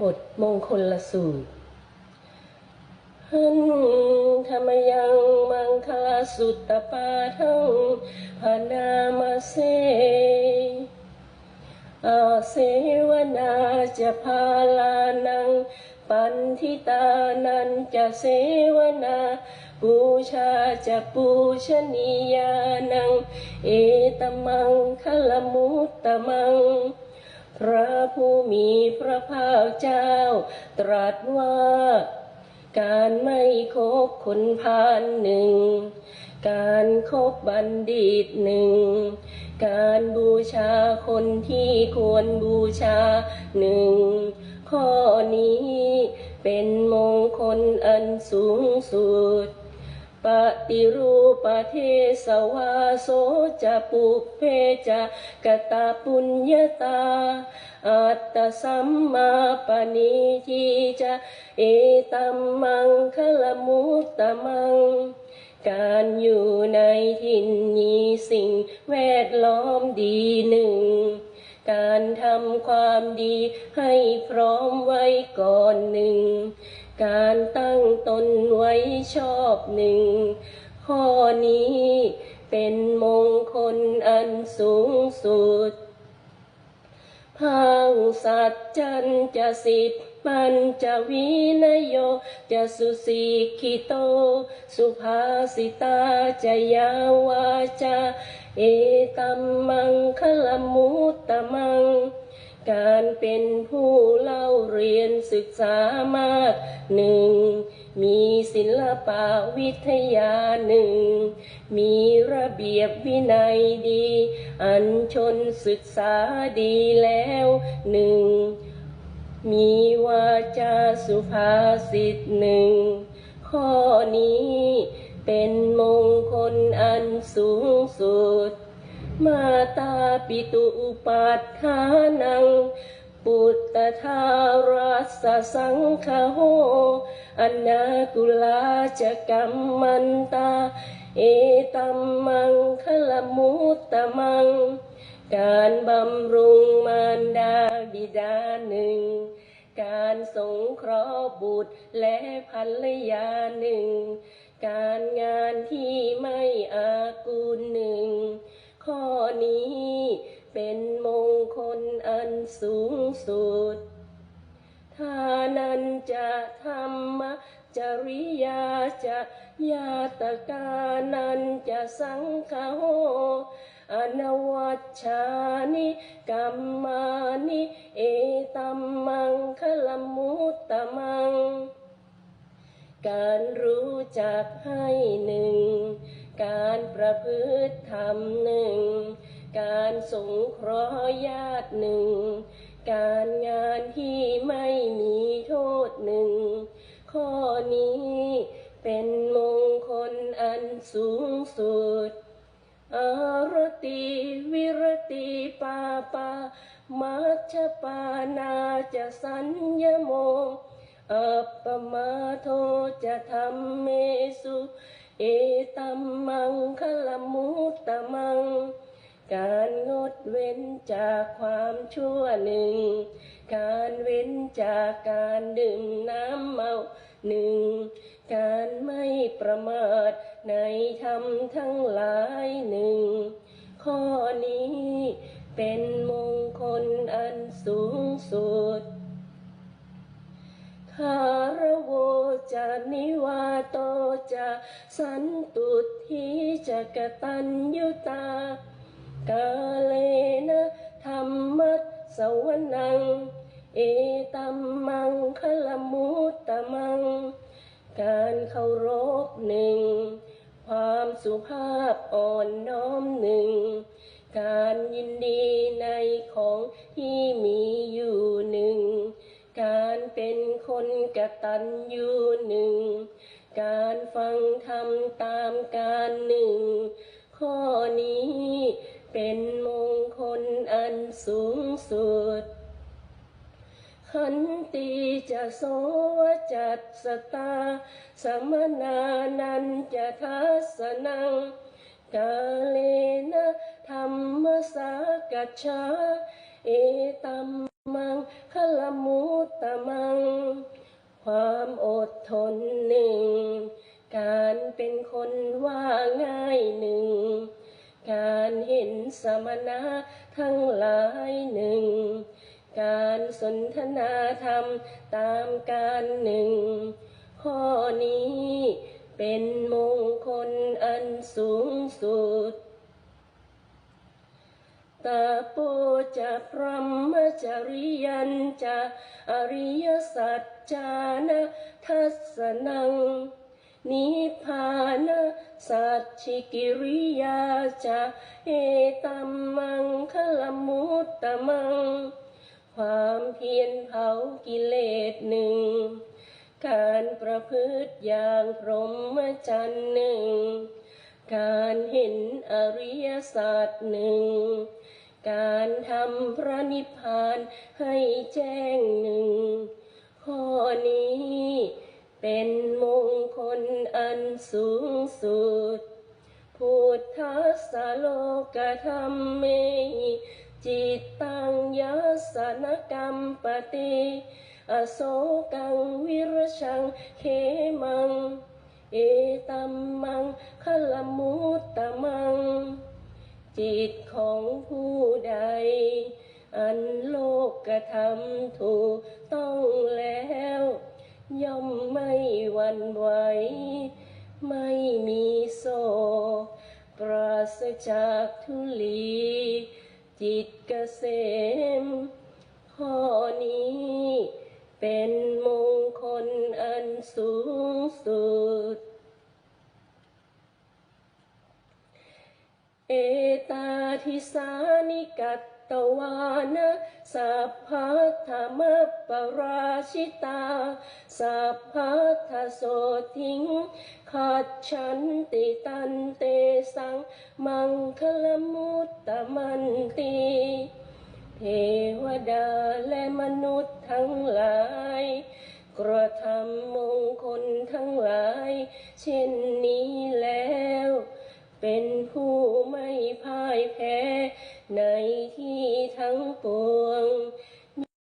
บทมงคลละสูตรหันธรรมยังมังคลาสุตตปาทังพานามาเสอาเสวนาจะพาลานัง ปันทิตานันจะเสวนาบูชาจะปูชนียานัง เอตมังคลมุตตมัง พระผู้มีพระภาคเจ้า ตรัสว่า การไม่คบคนพาลหนึ่ง การคบบัณฑิตหนึ่ง การบูชาคนที่ควรบูชาหนึ่ง ข้อนี้เป็นมงคลอันสูงสุด ปฏิรูปเทสวาโสจะปุเพจะกตาปุญญาตา อัตตสัมมาปณิทิจะเอตัมมังคลมุตตมัง การอยู่ในถิ่นมีสิ่งแวดล้อมดีหนึ่ง การทำความดีให้พร้อมไว้ก่อนหนึ่ง การตั้งตนไว้ชอบหนึ่ง ข้อนี้เป็นมงคลอันสูงสุดพังสัจจันจะสิทธิปัญจวินโยจะสุสีขิโต สุภาสิตาจะยาวาจา เอตัมมังคลมุตตมัง การเป็นผู้เล่าเรียนศึกษามากหนึ่งมีศิลปะวิทยาหนึ่งมีระเบียบวินัยดี อันชนศึกษาดีแล้วหนึ่งมีวาจาสุภาษิตหนึ่งข้อนี้เป็นมงคลอันสูง มาตาปิตุอุปัฏฐานัง ปุตตทารัสสังคโหอนากุลาจะกัมมันตา เอตัมมังคลมุตตมัง การบำรุงมารดาบิดาหนึ่ง การสงเคราะห์บุตรและภรรยาหนึ่ง การงานที่ไม่อากูลหนึ่ง ข้อนี้ เป็นมงคลอันสูงสุด ทานันจะธรรมจริยาจะยาตกานันจะสังฆโหอนวัชชานิกัมมานิเอตัมมังคลมุตตมัง การรู้จักให้หนึ่ง การประพฤติธรรมหนึ่ง การสงเคราะห์ญาติหนึ่ง การงานที่ไม่มีโทษหนึ่ง ข้อนี้เป็นมงคลอันสูงสุดอารติวิรติปาปามัชฌปานาจะสัญญโม อัปปมาโทจะทำเมสุ เอตัมมังคลมุตตมัง การงดเว้นจากความชั่วหนึ่ง การเว้นจากการดื่มน้ำเมาหนึ่ง การไม่ประมาทในธรรมทั้งหลายหนึ่ง ข้อนี้เป็นมงคลอันสูงสุดคารโวจะนิวา โตจะสันตุทิจะกตัญยุตากาเลนะธรรมัสสวนัง เอตัมมังคลมุตตมัง การเคารพหนึ่ง ความสุภาพอ่อนน้อมหนึ่ง การยินดีในของที่มีอยู่หนึ่ง การเป็นคนกตัญญูหนึ่ง การฟังธรรมตามการหนึ่ง ข้อนี้เป็นมงคลอันสูงสุดขันติจะโสวจัตสตา สมนานันจะทัสนัง กาเลนะธรรมสากัจฉาเอตัมมังคลมุตตมัง ความอดทนหนึ่ง การเป็นคนว่าง่ายหนึ่ง การเห็นสมณะทั้งหลายหนึ่ง การสนทนาธรรมตามการหนึ่ง ข้อนี้เป็นมงคลอันสูงสุด ตาโปจะพรหมจริยันจะอริยสัจจานะทัสสนัง นิพพานะสัจฉิกิริยาจะเอตัมมังคลมุตตมัง ความเพียรเผากิเลสหนึ่ง การประพฤติอย่างพรหมจรรย์หนึ่ง การเห็นอริยสัจหนึ่ง การทำพระนิพพานให้แจ้งหนึ่ง ข้อนี้เป็นมงคลอันสูงสุด พุทธสโลกธรรมเมจิตตังยัสสนกรรมปฏิอโศกังวิรชังเขมัง เอตัมมังคลมุตตมัง จิตของผู้ใด อันโลกกระทำถูกต้องแล้ว ย่อมไม่หวั่นไหว ไม่มีโศกปราศจากทุลี จิตเกษมข้อนี้เป็นมงคล ตาทิสานิกัตตวานะสัพพัทธมปราชิตาสัพพัทโสทิงขัดฉันติตันเตสังมังคลมุตตมันติเทวดาและมนุษย์ทั้งหลาย กระทำมงคลทั้งหลาย เช่น po